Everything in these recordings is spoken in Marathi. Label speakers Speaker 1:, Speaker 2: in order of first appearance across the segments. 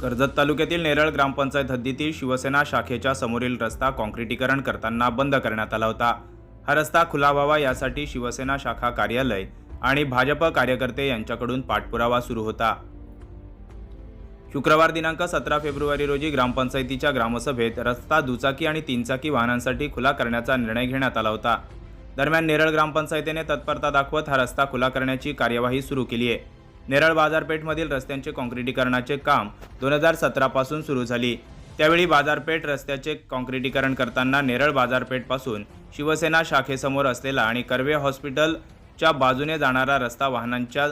Speaker 1: कर्जत तालुक्यातील नेरळ ग्रामपंचायत हद्दीतील शिवसेना शाखेच्या समोरील रस्ता काँक्रिटीकरण करताना बंद करण्यात आला होता. हा रस्ता खुला व्हावा यासाठी शिवसेना शाखा कार्यालय आणि भाजप कार्यकर्ते यांच्याकडून पाठपुरावा सुरू होता. शुक्रवार दिनांक सतरा फेब्रुवारी रोजी ग्रामपंचायतीच्या ग्रामसभेत रस्ता दुचाकी आणि तीनचाकी वाहनांसाठी खुला करण्याचा निर्णय घेण्यात आला होता. दरम्यान नेरळ ग्रामपंचायतीने तत्परता दाखवत हा रस्ता खुला करण्याची कार्यवाही सुरू केली आहे. नेरळ बाजारपेठमधील रस्त्यांचे काँक्रिटीकरणाचे काम दोन हजार सतरापासून सुरू झाली. त्यावेळी बाजारपेठ रस्त्याचे काँक्रिटीकरण करताना नेरळ बाजारपेठपासून शिवसेना शाखेसमोर असलेला आणि कर्वे हॉस्पिटलच्या बाजूने जाणारा रस्ता वाहनांच्या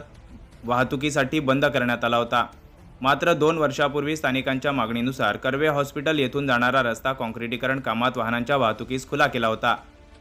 Speaker 1: वाहतुकीसाठी बंद करण्यात आला होता. मात्र दोन वर्षापूर्वी स्थानिकांच्या मागणीनुसार कर्वे हॉस्पिटल येथून जाणारा रस्ता काँक्रिटीकरण कामात वाहनांच्या वाहतुकीस खुला केला होता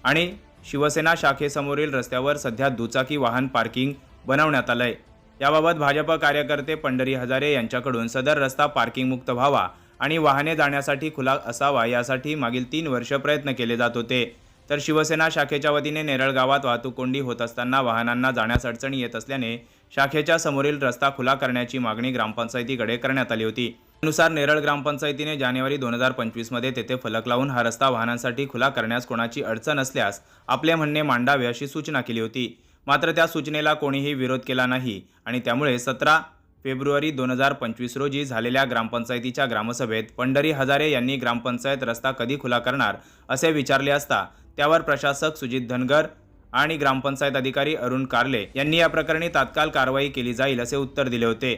Speaker 1: आणि शिवसेना शाखेसमोरील रस्त्यावर सध्या दुचाकी वाहन पार्किंग बनवण्यात आलंय. याबाबत भाजप कार्यकर्ते पंढरी हजारे यांच्याकडून सदर रस्ता पार्किंगमुक्त व्हावा आणि वाहने जाण्यासाठी खुला असावा यासाठी मागील तीन वर्ष प्रयत्न केले जात होते. तर शिवसेना शाखेच्या वतीने नेरळ गावात वाहतूक कोंडी होत असताना वाहनांना जाण्यास अडचणी येत असल्याने शाखेच्या समोरील रस्ता खुला करण्याची मागणी ग्रामपंचायतीकडे करण्यात आली होती. त्यानुसार नेरळ ग्रामपंचायतीने जानेवारी दोन हजार पंचवीसमध्ये तेथे फलक लावून हा रस्ता वाहनांसाठी खुला करण्यास कोणाची अडचण असल्यास आपले म्हणणे मांडावे अशी सूचना केली होती. मात्र त्या सूचनेला कोणीही विरोध केला नाही आणि त्यामुळे सतरा फेब्रुवारी दोन हजार पंचवीस रोजी झालेल्या ग्रामपंचायतीच्या ग्रामसभेत पंढरी हजारे यांनी ग्रामपंचायत रस्ता कधी खुला करणार असे विचारले असता त्यावर प्रशासक सुजित धनगर आणि ग्रामपंचायत अधिकारी अरुण कारले यांनी या प्रकरणी तात्काळ कारवाई केली जाईल असे उत्तर दिले होते.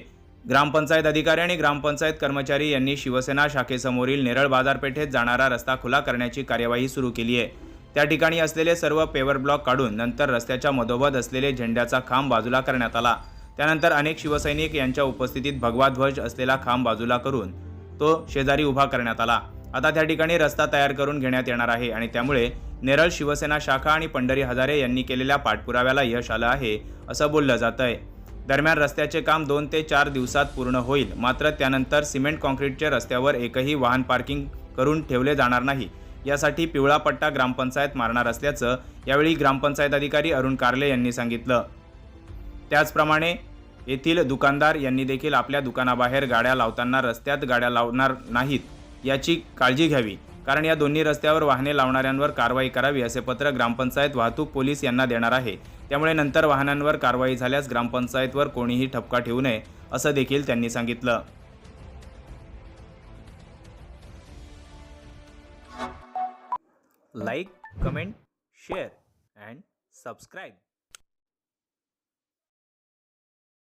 Speaker 1: ग्रामपंचायत अधिकारी आणि ग्रामपंचायत कर्मचारी यांनी शिवसेना शाखेसमोरील नेरळ बाजारपेठेत जाणारा रस्ता खुला करण्याची कार्यवाही सुरू केली आहे. त्या ठिकाणी असलेले सर्व पेवर ब्लॉक काढून नंतर रस्त्याच्या मधोमध असलेले झेंड्याचा खांब बाजूला करण्यात आला. त्यानंतर अनेक शिवसैनिक यांच्या उपस्थितीत भगवा ध्वज असलेला खांब बाजूला करून तो शेजारी उभा करण्यात आला. आता त्या ठिकाणी रस्ता तयार करून घेण्यात येणार आहे आणि त्यामुळे नेरळ शिवसेना शाखा आणि पंढरी हजारे यांनी केलेल्या पाठपुराव्याला यश आलं आहे असं बोललं जात आहे दरम्यान रस्त्याचे काम दोन ते चार दिवसात पूर्ण होईल मात्र त्यानंतर सिमेंट काँक्रीटच्या रस्त्यावर एकही वाहन पार्किंग करून ठेवले जाणार नाही. यासाठी पिवळा पट्टा ग्रामपंचायत मारणार असल्याचं यावेळी ग्रामपंचायत अधिकारी अरुण कारले यांनी सांगितलं. त्याचप्रमाणे येथील दुकानदार यांनी देखील आपल्या दुकानाबाहेर गाड्या लावताना रस्त्यात गाड्या लावणार नाहीत. याची काळजी घ्यावी. कारण या दोन्ही रस्त्यावर वाहने लावणाऱ्यांवर कारवाई करावी असे पत्र ग्रामपंचायत वाहतूक पोलीस यांना देणार आहे. त्यामुळे नंतर वाहनांवर कारवाई झाल्यास ग्रामपंचायतवर कोणीही ठपका ठेवू नये असं देखील त्यांनी सांगितलं. Like comment share and subscribe.